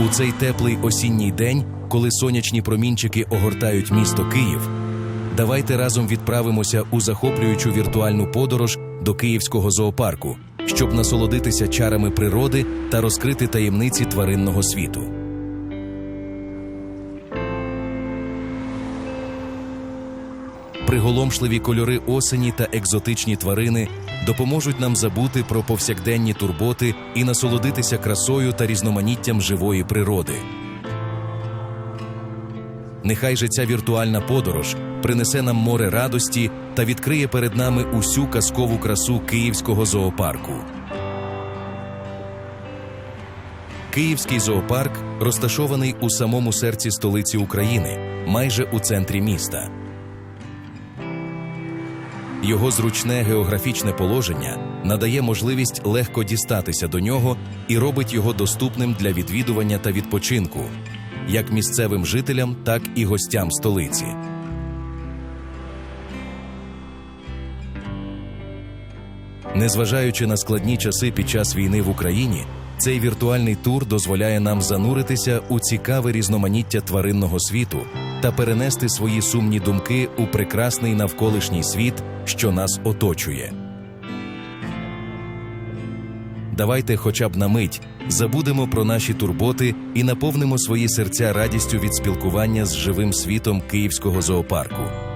У цей теплий осінній день, коли сонячні промінчики огортають місто Київ, давайте разом відправимося у захоплюючу віртуальну подорож до Київського зоопарку, щоб насолодитися чарами природи та розкрити таємниці тваринного світу. Приголомшливі кольори осені та екзотичні тварини допоможуть нам забути про повсякденні турботи і насолодитися красою та різноманіттям живої природи. Нехай же ця віртуальна подорож принесе нам море радості та відкриє перед нами усю казкову красу Київського зоопарку. Київський зоопарк розташований у самому серці столиці України, майже у центрі міста. Його зручне географічне положення надає можливість легко дістатися до нього і робить його доступним для відвідування та відпочинку, як місцевим жителям, так і гостям столиці. Незважаючи на складні часи під час війни в Україні, цей віртуальний тур дозволяє нам зануритися у цікаве різноманіття тваринного світу та перенести свої сумні думки у прекрасний навколишній світ, що нас оточує. Давайте хоча б на мить забудемо про наші турботи і наповнимо свої серця радістю від спілкування з живим світом Київського зоопарку.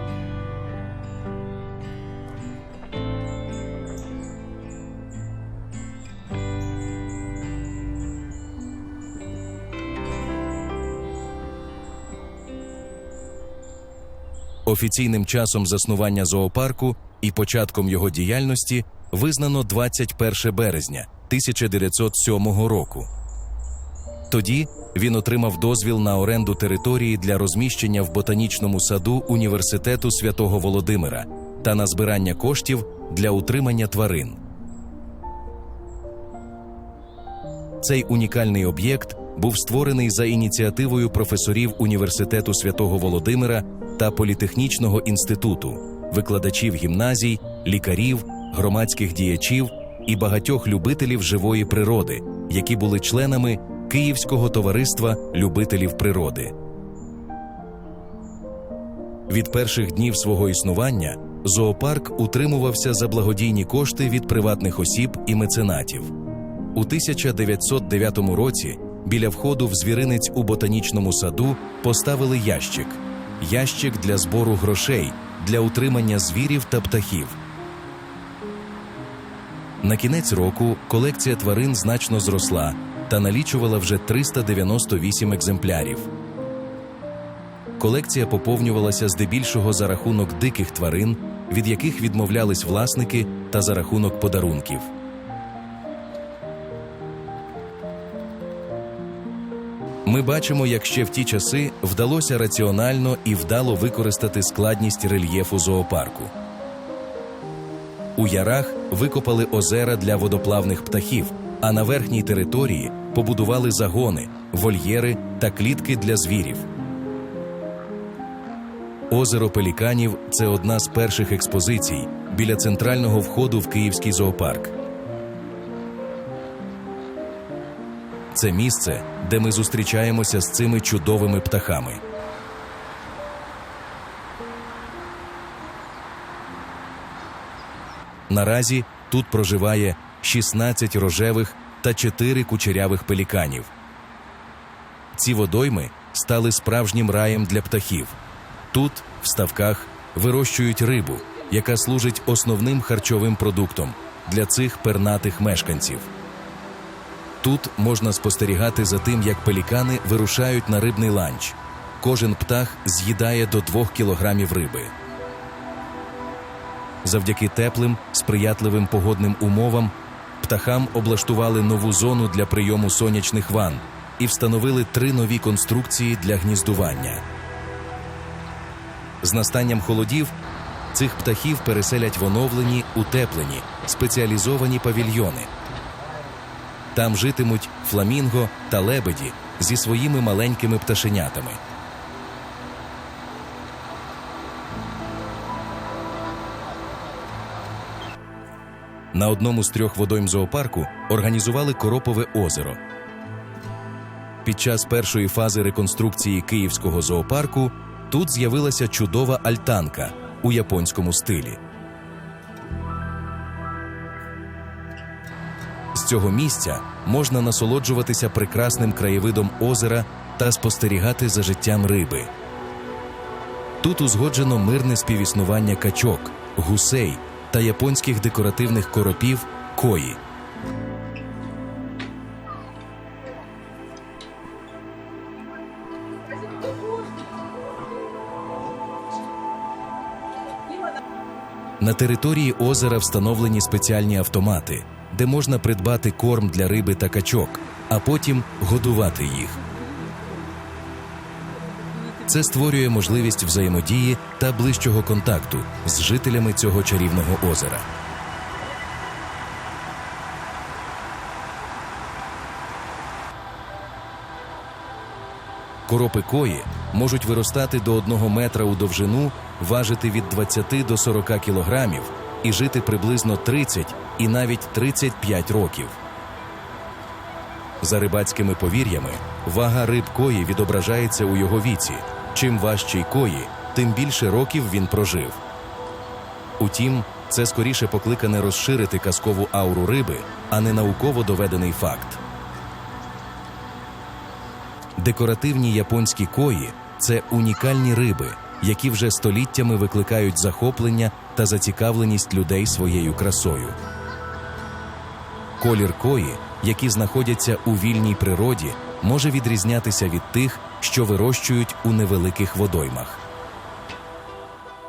Офіційним часом заснування зоопарку і початком його діяльності визнано 21 березня 1907 року. Тоді він отримав дозвіл на оренду території для розміщення в ботанічному саду університету святого Володимира та на збирання коштів для утримання тварин. Цей унікальний об'єкт був створений за ініціативою професорів університету святого Володимира та політехнічного інституту, викладачів гімназій, лікарів, громадських діячів і багатьох любителів живої природи, які були членами Київського товариства любителів природи. Від перших днів свого існування зоопарк утримувався за благодійні кошти від приватних осіб і меценатів. У 1909 році біля входу в звіринець у ботанічному саду поставили ящик ящик для збору грошей для утримання звірів та птахів. На кінець року колекція тварин значно зросла та налічувала вже 398 екземплярів. Колекція поповнювалася здебільшого за рахунок диких тварин, від яких відмовлялись власники, та за рахунок подарунків. Ми бачимо, як ще в ті часи вдалося раціонально і вдало використати складність рельєфу зоопарку. У ярах викопали озера для водоплавних птахів, а на верхній території побудували загони, вольєри та клітки для звірів. Озеро Пеліканів це одна з перших експозицій біля центрального входу в Київський зоопарк. Це місце, де ми зустрічаємося з цими чудовими птахами. Наразі тут проживає 16 рожевих та 4 кучерявих пеліканів. Ці водойми стали справжнім раєм для птахів. Тут, в ставках, вирощують рибу, яка служить основним харчовим продуктом для цих пернатих мешканців. Тут можна спостерігати за тим, як пелікани вирушають на рибний ланч. Кожен птах з'їдає до 2 кілограмів риби. Завдяки теплим, сприятливим погодним умовам птахам облаштували нову зону для прийому сонячних ванн і встановили три нові конструкції для гніздування. З настанням холодів цих птахів переселять в оновлені, утеплені, спеціалізовані павільйони. Там житимуть фламінго та лебеді зі своїми маленькими пташенятами. На одному з трьох водойм зоопарку організували Коропове озеро. Під час першої фази реконструкції Київського зоопарку тут з'явилася чудова альтанка у японському стилі. З цього місця можна насолоджуватися прекрасним краєвидом озера та спостерігати за життям риби. Тут узгоджено мирне співіснування качок, гусей та японських декоративних коропів кої. На території озера встановлені спеціальні автомати, де можна придбати корм для риби та качок, а потім годувати їх. Це створює можливість взаємодії та ближчого контакту з жителями цього чарівного озера. Коропи кої можуть виростати до 1 метра у довжину, важити від 20 до 40 кілограмів і жити приблизно 30 і навіть 35 років. За рибацькими повір'ями, вага риб кої відображається у його віці. Чим важчий кої, тим більше років він прожив. Утім, це скоріше покликане розширити казкову ауру риби, а не науково доведений факт. Декоративні японські кої це унікальні риби, які вже століттями викликають захоплення та зацікавленість людей своєю красою. Колір кої, які знаходяться у вільній природі, може відрізнятися від тих, що вирощують у невеликих водоймах.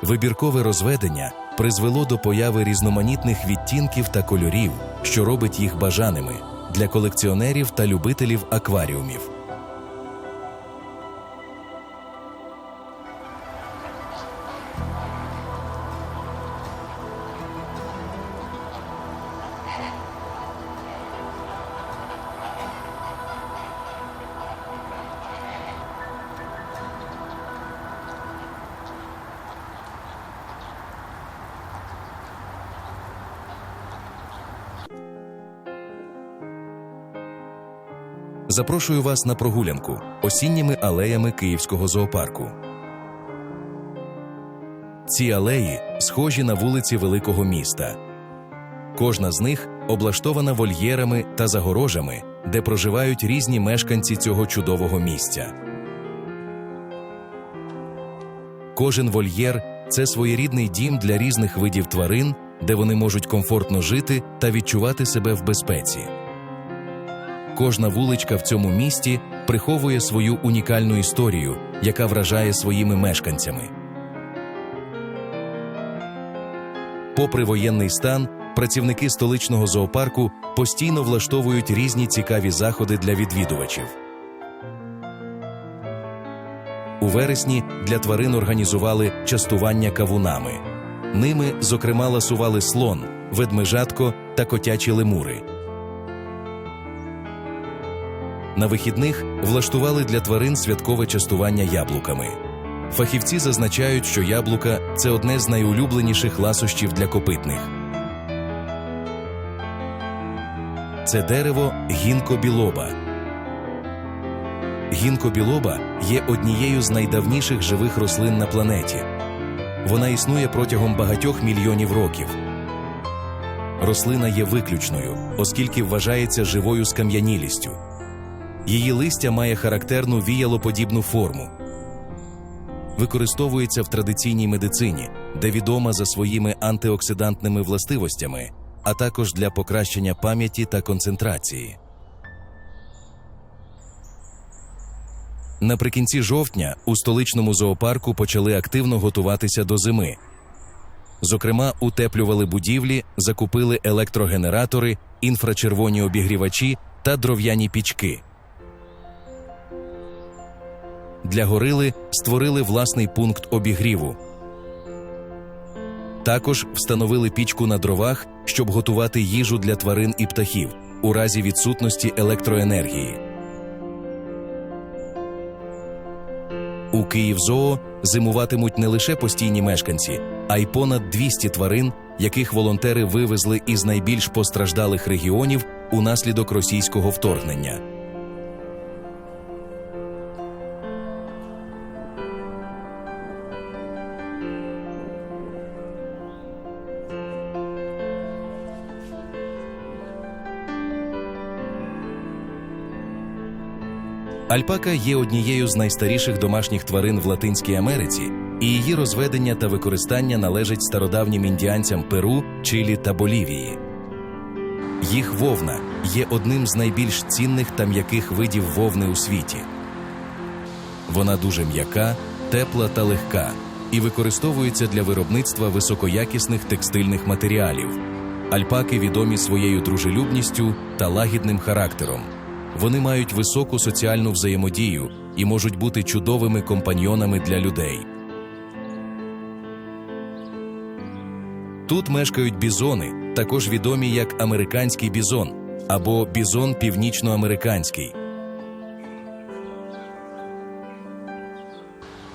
Вибіркове розведення призвело до появи різноманітних відтінків та кольорів, що робить їх бажаними для колекціонерів та любителів акваріумів. Запрошую вас на прогулянку осінніми алеями Київського зоопарку. Ці алеї схожі на вулиці великого міста. Кожна з них облаштована вольєрами та загорожами, де проживають різні мешканці цього чудового місця. Кожен вольєр це своєрідний дім для різних видів тварин, де вони можуть комфортно жити та відчувати себе в безпеці. Кожна вуличка в цьому місті приховує свою унікальну історію, яка вражає своїми мешканцями. Попри воєнний стан, працівники столичного зоопарку постійно влаштовують різні цікаві заходи для відвідувачів. У вересні для тварин організували частування кавунами. Ними, зокрема, ласували слон, ведмежатко та котячі лемури. На вихідних влаштували для тварин святкове частування яблуками. Фахівці зазначають, що яблука це одне з найулюбленіших ласощів для копитних. Це дерево гінко білоба. Гінко білоба є однією з найдавніших живих рослин на планеті. Вона існує протягом багатьох мільйонів років. Рослина є виключною, оскільки вважається живою скам'янілістю. Її листя має характерну віялоподібну форму. Використовується в традиційній медицині, де відома за своїми антиоксидантними властивостями, а також для покращення пам'яті та концентрації. Наприкінці жовтня у столичному зоопарку почали активно готуватися до зими. Зокрема, утеплювали будівлі, закупили електрогенератори, інфрачервоні обігрівачі та дров'яні пічки. Для горили створили власний пункт обігріву. Також встановили пічку на дровах, щоб готувати їжу для тварин і птахів у разі відсутності електроенергії. У Київзоо зимуватимуть не лише постійні мешканці, а й понад 200 тварин, яких волонтери вивезли із найбільш постраждалих регіонів унаслідок російського вторгнення. Альпака є однією з найстаріших домашніх тварин в Латинській Америці, і її розведення та використання належать стародавнім індіанцям Перу, Чилі та Болівії. Їх вовна є одним з найбільш цінних та м'яких видів вовни у світі. Вона дуже м'яка, тепла та легка і використовується для виробництва високоякісних текстильних матеріалів. Альпаки відомі своєю дружелюбністю та лагідним характером. Вони мають високу соціальну взаємодію і можуть бути чудовими компаньйонами для людей. Тут мешкають бізони, також відомі як американський бізон або бізон північноамериканський.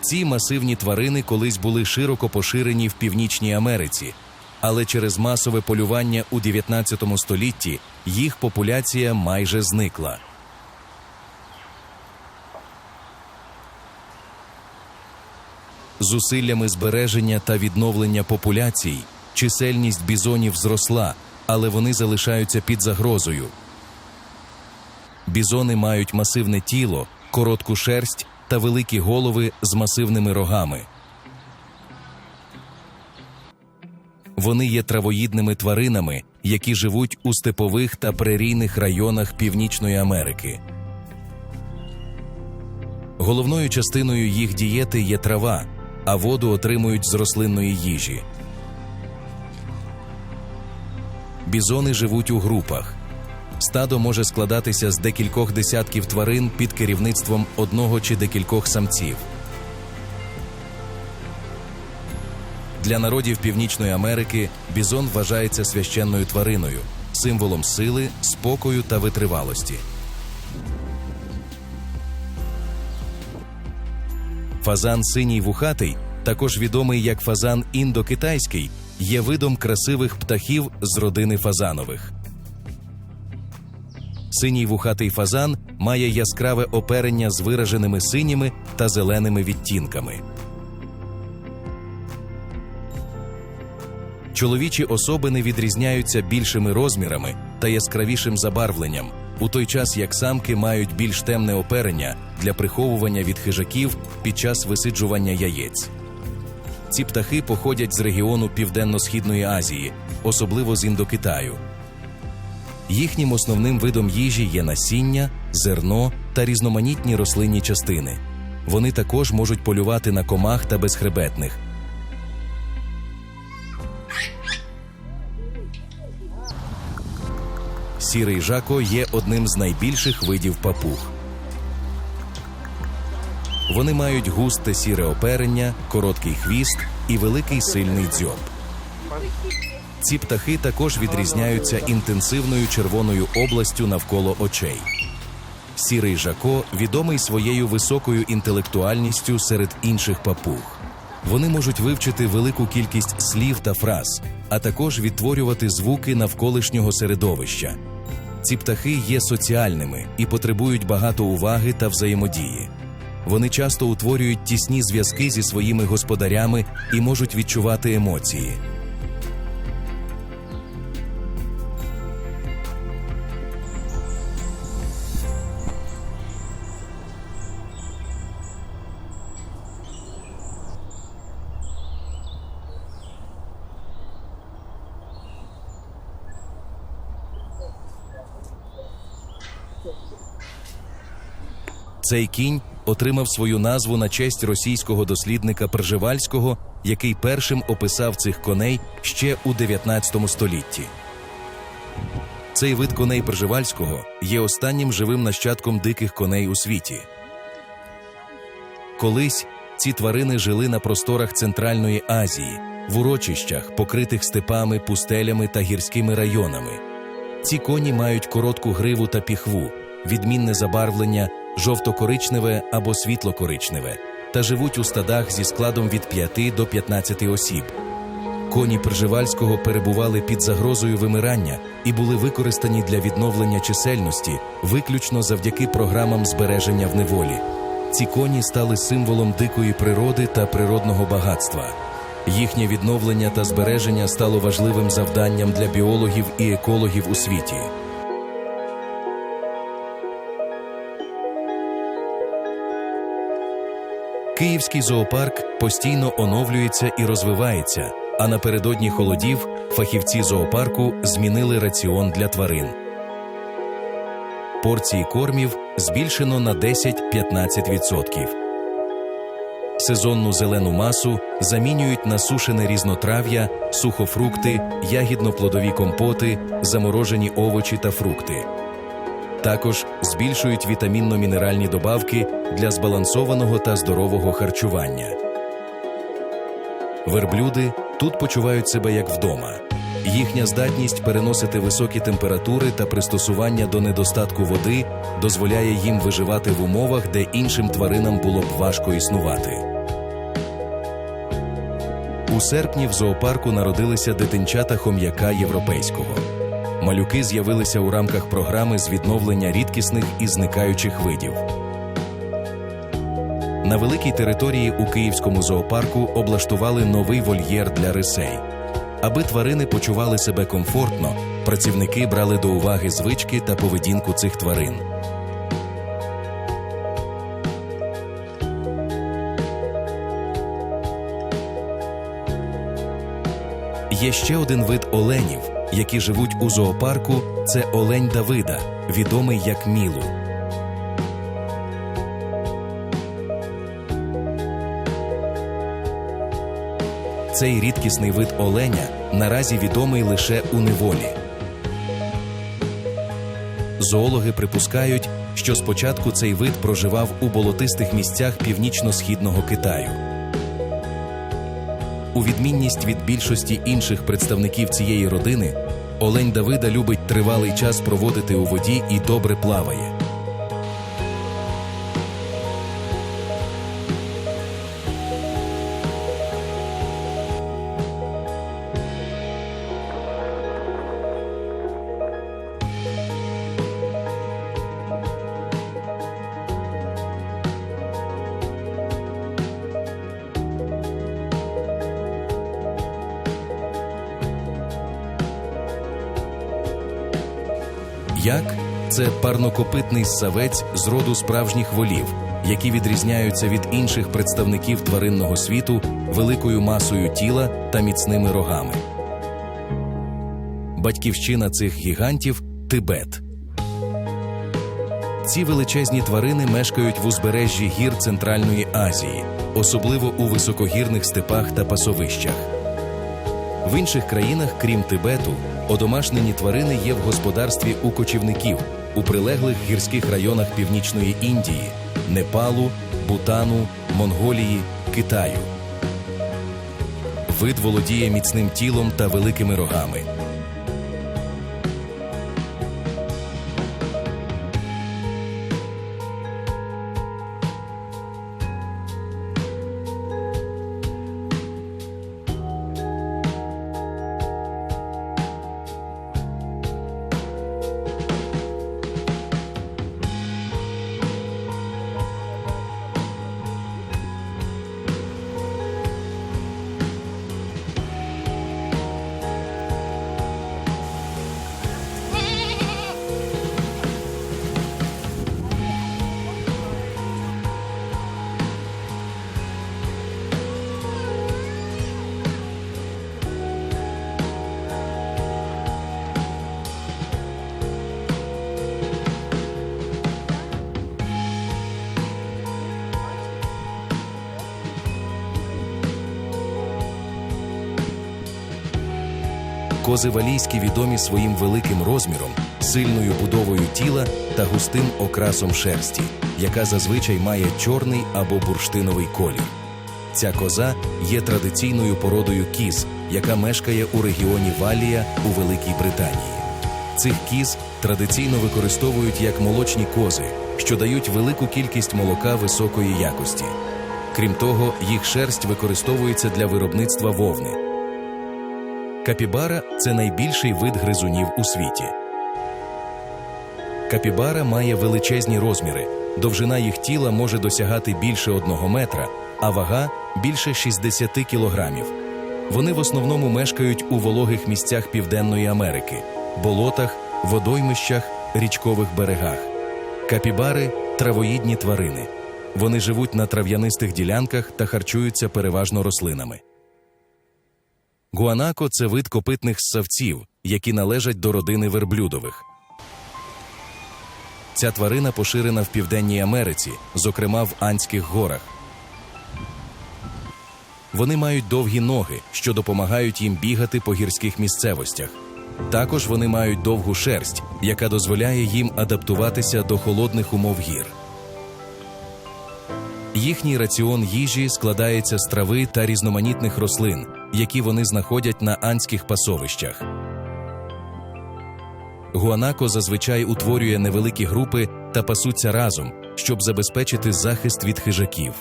Ці масивні тварини колись були широко поширені в Північній Америці, але через масове полювання у 19 столітті їх популяція майже зникла. Зусиллями збереження та відновлення популяцій чисельність бізонів зросла, але вони залишаються під загрозою. Бізони мають масивне тіло, коротку шерсть та великі голови з масивними рогами. Вони є травоїдними тваринами, які живуть у степових та прерійних районах Північної Америки. Головною частиною їх дієти є трава, а воду отримують з рослинної їжі. Бізони живуть у групах. Стадо може складатися з декількох десятків тварин під керівництвом одного чи декількох самців. Для народів Північної Америки бізон вважається священною твариною, символом сили, спокою та витривалості. Фазан синій вухатий, також відомий як фазан індокитайський, є видом красивих птахів з родини фазанових. Синій вухатий фазан має яскраве оперення з вираженими синіми та зеленими відтінками. Чоловічі особини відрізняються більшими розмірами та яскравішим забарвленням, у той час як самки мають більш темне оперення для приховування від хижаків під час висиджування яєць. Ці птахи походять з регіону Південно-Східної Азії, особливо з Індокитаю. Їхнім основним видом їжі є насіння, зерно та різноманітні рослинні частини. Вони також можуть полювати на комах та безхребетних. Сірий жако є одним з найбільших видів папуг. Вони мають густе сіре оперення, короткий хвіст і великий сильний дзьоб. Ці птахи також відрізняються інтенсивною червоною областю навколо очей. Сірий жако відомий своєю високою інтелектуальністю серед інших папуг. Вони можуть вивчити велику кількість слів та фраз, а також відтворювати звуки навколишнього середовища. Ці птахи є соціальними і потребують багато уваги та взаємодії. Вони часто утворюють тісні зв'язки зі своїми господарями і можуть відчувати емоції. Цей кінь отримав свою назву на честь російського дослідника Пржевальського, який першим описав цих коней ще у 19 столітті. Цей вид коней Пржевальського є останнім живим нащадком диких коней у світі. Колись ці тварини жили на просторах Центральної Азії, в урочищах, покритих степами, пустелями та гірськими районами. Ці коні мають коротку гриву та піхву, відмінне забарвлення, жовто-коричневе або світло-коричневе, та живуть у стадах зі складом від 5 до 15 осіб. Коні Пржевальського перебували під загрозою вимирання і були використані для відновлення чисельності виключно завдяки програмам збереження в неволі. Ці коні стали символом дикої природи та природного багатства. Їхнє відновлення та збереження стало важливим завданням для біологів і екологів у світі. Київський зоопарк постійно оновлюється і розвивається, а напередодні холодів фахівці зоопарку змінили раціон для тварин. Порції кормів збільшено на 10-15%. Сезонну зелену масу замінюють на сушене різнотрав'я, сухофрукти, ягідно-плодові компоти, заморожені овочі та фрукти. Також збільшують вітамінно-мінеральні добавки для збалансованого та здорового харчування. Верблюди тут почувають себе як вдома. Їхня здатність переносити високі температури та пристосування до недостатку води дозволяє їм виживати в умовах, де іншим тваринам було б важко існувати. У серпні в зоопарку народилися дитинчата хом'яка європейського. Малюки з'явилися у рамках програми з відновлення рідкісних і зникаючих видів. На великій території у Київському зоопарку облаштували новий вольєр для рисей. Аби тварини почували себе комфортно, працівники брали до уваги звички та поведінку цих тварин. Є ще один вид оленів, які живуть у зоопарку. Це олень Давида, відомий як Мілу. Цей рідкісний вид оленя наразі відомий лише у неволі. Зоологи припускають, що спочатку цей вид проживав у болотистих місцях північно-східного Китаю. У відмінність від більшості інших представників цієї родини, олень Давида любить тривалий час проводити у воді і добре плаває. Парнокопитний ссавець з роду справжніх волів, які відрізняються від інших представників тваринного світу великою масою тіла та міцними рогами. Батьківщина цих гігантів Тибет. Ці величезні тварини мешкають в узбережжі гір Центральної Азії, особливо у високогірних степах та пасовищах. В інших країнах, крім Тибету, одомашнені тварини є в господарстві у кочівників у прилеглих гірських районах Північної Індії, Непалу, Бутану, Монголії, Китаю. Вид володіє міцним тілом та великими рогами. Кози валійські відомі своїм великим розміром, сильною будовою тіла та густим окрасом шерсті, яка зазвичай має чорний або бурштиновий колір. Ця коза є традиційною породою кіз, яка мешкає у регіоні Валія у Великій Британії. Цих кіз традиційно використовують як молочні кози, що дають велику кількість молока високої якості. Крім того, їх шерсть використовується для виробництва вовни. Капібара це найбільший вид гризунів у світі. Капібара має величезні розміри. Довжина їх тіла може досягати більше одного метра, а вага більше 60 кілограмів. Вони в основному мешкають у вологих місцях Південної Америки, болотах, водоймищах, річкових берегах. Капібари травоїдні тварини. Вони живуть на трав'янистих ділянках та харчуються переважно рослинами. Гуанако це вид копитних ссавців, які належать до родини верблюдових. Ця тварина поширена в Південній Америці, зокрема в Андських горах. Вони мають довгі ноги, що допомагають їм бігати по гірських місцевостях. Також вони мають довгу шерсть, яка дозволяє їм адаптуватися до холодних умов гір. Їхній раціон їжі складається з трави та різноманітних рослин, які вони знаходять на анських пасовищах. Гуанако зазвичай утворює невеликі групи та пасуться разом, щоб забезпечити захист від хижаків.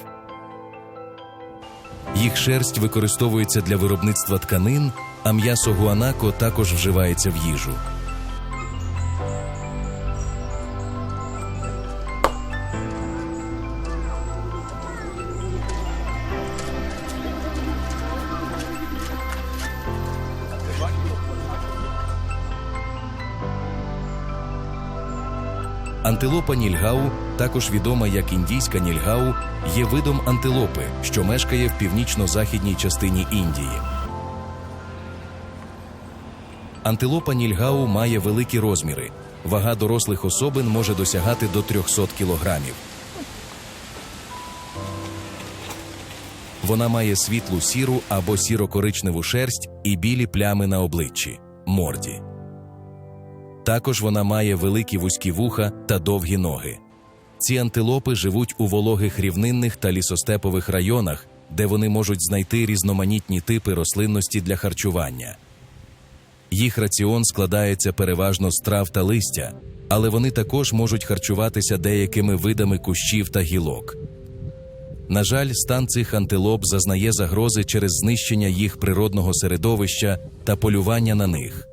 Їх шерсть використовується для виробництва тканин, а м'ясо гуанако також вживається в їжу. Антилопа нільгау, також відома як індійська нільгау, є видом антилопи, що мешкає в північно-західній частині Індії. Антилопа нільгау має великі розміри. Вага дорослих особин може досягати до 300 кілограмів. Вона має світлу сіру або сіро-коричневу шерсть і білі плями на обличчі морді. Також вона має великі вузькі вуха та довгі ноги. Ці антилопи живуть у вологих рівнинних та лісостепових районах, де вони можуть знайти різноманітні типи рослинності для харчування. Їх раціон складається переважно з трав та листя, але вони також можуть харчуватися деякими видами кущів та гілок. На жаль, стан цих антилоп зазнає загрози через знищення їх природного середовища та полювання на них.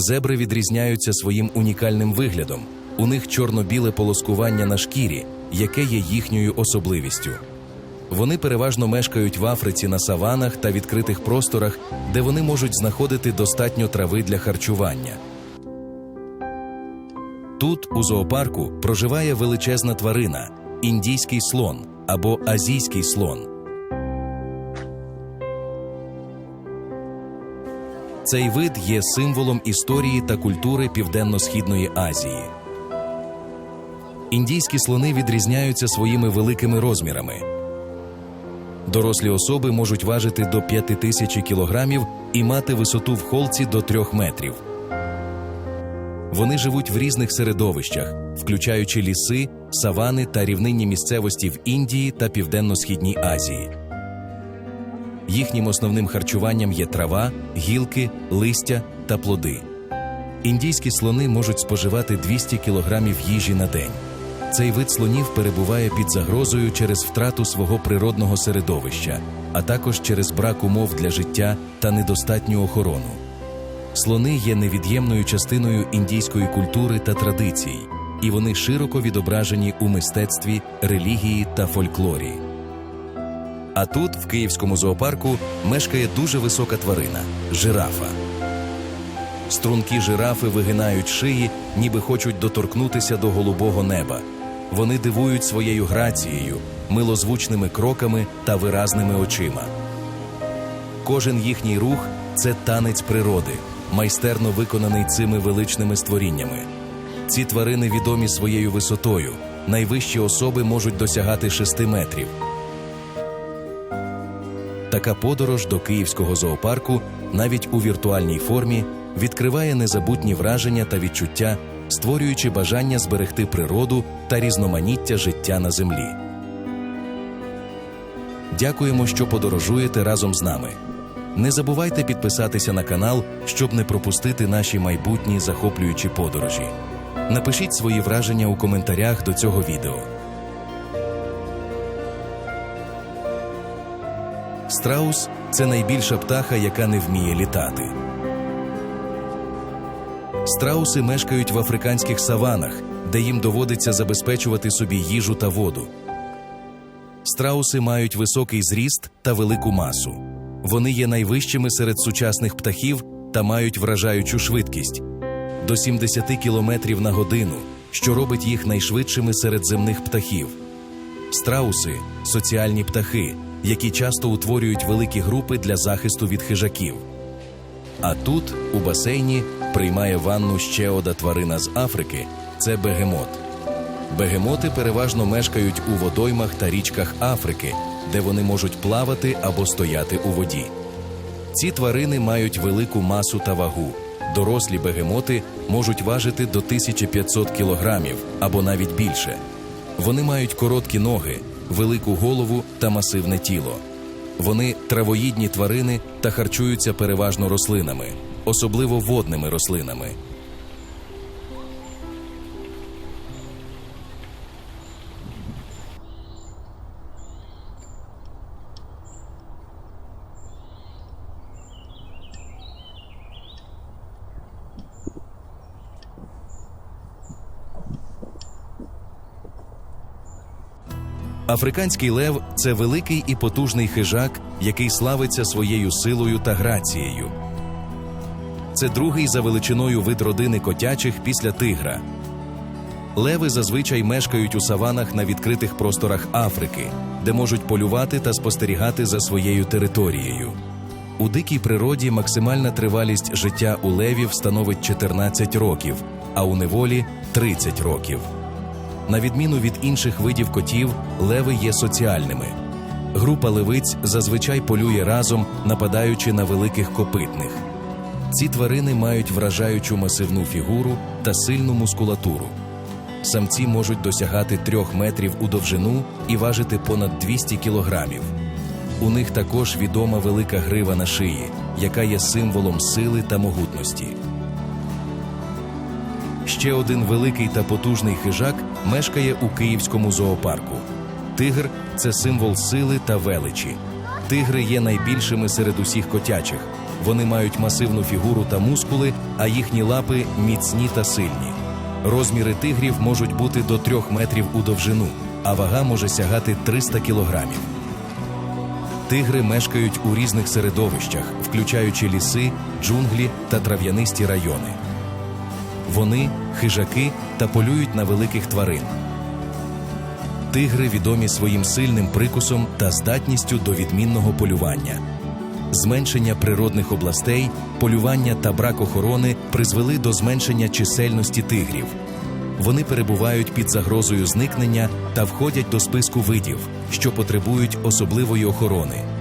Зебри відрізняються своїм унікальним виглядом. У них чорно-біле полоскування на шкірі, яке є їхньою особливістю. Вони переважно мешкають в Африці на саванах та відкритих просторах, де вони можуть знаходити достатньо трави для харчування. Тут, у зоопарку, проживає величезна тварина індійський слон або азійський слон. Цей вид є символом історії та культури Південно-Східної Азії. Індійські слони відрізняються своїми великими розмірами. Дорослі особи можуть важити до 5 тисяч кілограмів і мати висоту в холці до 3 метрів. Вони живуть в різних середовищах, включаючи ліси, савани та рівнинні місцевості в Індії та Південно-Східній Азії. Їхнім основним харчуванням є трава, гілки, листя та плоди. Індійські слони можуть споживати 200 кілограмів їжі на день. Цей вид слонів перебуває під загрозою через втрату свого природного середовища, а також через брак умов для життя та недостатню охорону. Слони є невід'ємною частиною індійської культури та традицій, і вони широко відображені у мистецтві, релігії та фольклорі. А тут, в київському зоопарку, мешкає дуже висока тварина жирафа. Стрункі жирафи вигинають шиї, ніби хочуть доторкнутися до голубого неба. Вони дивують своєю грацією, милозвучними кроками та виразними очима. Кожен їхній рух це танець природи, майстерно виконаний цими величними створіннями. Ці тварини відомі своєю висотою. Найвищі особи можуть досягати 6 метрів. Така подорож до київського зоопарку, навіть у віртуальній формі, відкриває незабутні враження та відчуття, створюючи бажання зберегти природу та різноманіття життя на землі. Дякуємо, що подорожуєте разом з нами. Не забувайте підписатися на канал, щоб не пропустити наші майбутні захоплюючі подорожі. Напишіть свої враження у коментарях до цього відео. Страус це найбільша птаха, яка не вміє літати. Страуси мешкають в африканських саванах, де їм доводиться забезпечувати собі їжу та воду. Страуси мають високий зріст та велику масу. Вони є найвищими серед сучасних птахів та мають вражаючу швидкість до 70 км на годину що робить їх найшвидшими серед земних птахів. Страуси соціальні птахи, які часто утворюють великі групи для захисту від хижаків. А тут, у басейні, приймає ванну ще одна тварина з Африки це бегемот. Бегемоти переважно мешкають у водоймах та річках Африки, де вони можуть плавати або стояти у воді. Ці тварини мають велику масу та вагу. Дорослі бегемоти можуть важити до 1500 кілограмів або навіть більше. Вони мають короткі ноги, велику голову та масивне тіло. Вони травоїдні тварини та харчуються переважно рослинами, особливо водними рослинами. Африканський лев це великий і потужний хижак, який славиться своєю силою та грацією. Це другий за величиною вид родини котячих після тигра. Леви зазвичай мешкають у саванах на відкритих просторах Африки, де можуть полювати та спостерігати за своєю територією. У дикій природі максимальна тривалість життя у левів становить 14 років, а у неволі 30 років. На відміну від інших видів котів, леви є соціальними. Група левиць зазвичай полює разом, нападаючи на великих копитних. Ці тварини мають вражаючу масивну фігуру та сильну мускулатуру. Самці можуть досягати трьох метрів у довжину і важити понад 200 кілограмів. У них також відома велика грива на шиї, яка є символом сили та могутності. Ще один великий та потужний хижак мешкає у київському зоопарку. Тигр це символ сили та величі. Тигри є найбільшими серед усіх котячих. Вони мають масивну фігуру та мускули, а їхні лапи міцні та сильні. Розміри тигрів можуть бути до трьох метрів у довжину, а вага може сягати 300 кілограмів. Тигри мешкають у різних середовищах, включаючи ліси, джунглі та трав'янисті райони. Вони хижаки та полюють на великих тварин. Тигри відомі своїм сильним прикусом та здатністю до відмінного полювання. Зменшення природних областей, полювання та брак охорони призвели до зменшення чисельності тигрів. Вони перебувають під загрозою зникнення та входять до списку видів, що потребують особливої охорони.